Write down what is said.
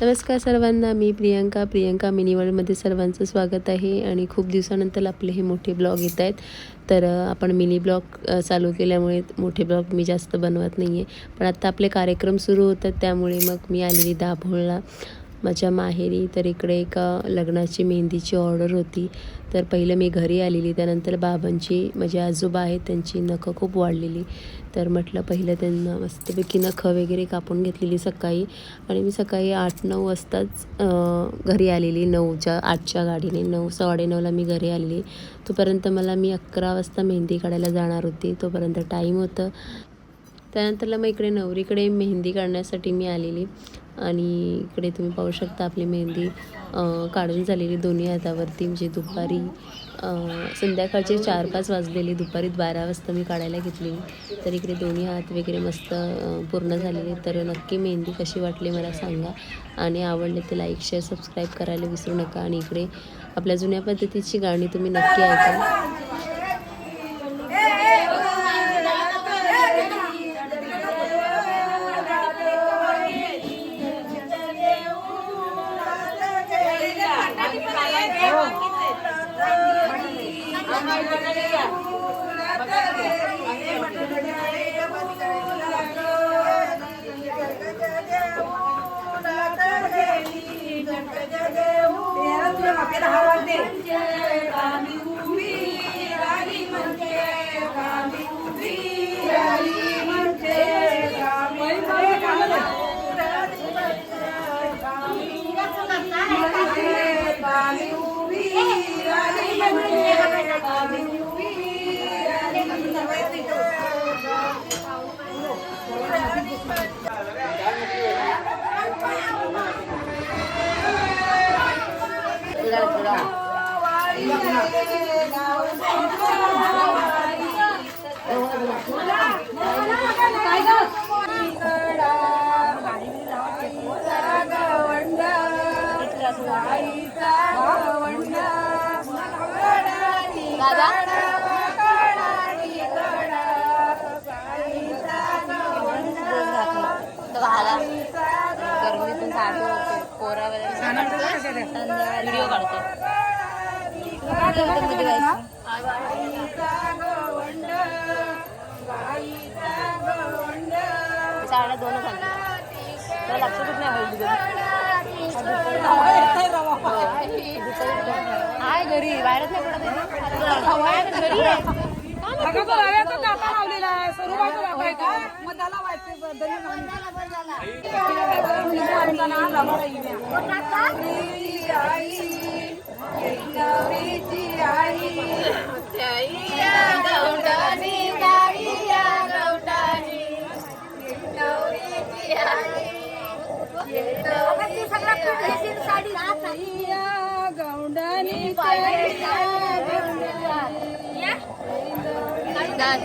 नमस्कार सर्वांना मी प्रियंका. प्रियंका मिनीवर्ल्डमध्ये सर्वांचं स्वागत आहे आणि खूप दिवसानंतर आपले हे मोठे ब्लॉग येत आहेत. तर आपण मिनी ब्लॉग चालू केल्यामुळे मोठे ब्लॉग मी जास्त बनवत नाही आहे पण आत्ता आपले कार्यक्रम सुरू होतात त्यामुळे मग मी आलेली दाभोळला माझ्या माहेरी तर इकडे एका लग्नाची मेहंदीची ऑर्डर होती. तर पहिलं मी घरी आलेली त्यानंतर बाबांची माझे आजोबा आहेत त्यांची नखं खूप वाढलेली. तर म्हटलं पहिलं त्यांना मस्तपैकी नखं वगैरे कापून घेतलेली सकाळी. आणि मी सकाळी आठ नऊ वाजताच घरी आलेली. नऊच्या आठच्या गाडीने नऊ साडेनऊला मी घरी आलेली. तोपर्यंत मला मी अकरा वाजता मेहंदी काढायला जाणार होती. तोपर्यंत टाईम होतं. त्यानंतरला मग इकडे नवरीकडे मेहंदी काढण्यासाठी मी आलेली. आणि इकडे तुम्ही पाहू शकता आपली मेहंदी काढून झालेली दोन्ही हातावरती म्हणजे दुपारी संध्याकाळचे चार पाच वाजलेली दुपारी बारा वाजता मी काढायला घेतली. तर इकडे दोन्ही हात वगैरे मस्त पूर्ण झालेले. तर नक्की मेहंदी कशी वाटली मला सांगा. आणि आवडले ते लाईक शेअर सबस्क्राईब करायला विसरू नका. आणि इकडे आपल्या जुन्या पद्धतीची गाणी तुम्ही नक्की ऐका. गरमीतून व्हिडिओ काढतो. साड्या दोन घालतो लक्षातच नाही आहे घरी. बाहेरच नाही पडत. घरी आहे. अगं तो रव्याचा काटा लावलेला आहे सरूबाईचा काटा आहे. का? मग त्याला व्हायचे बदली गौंडानी दाद.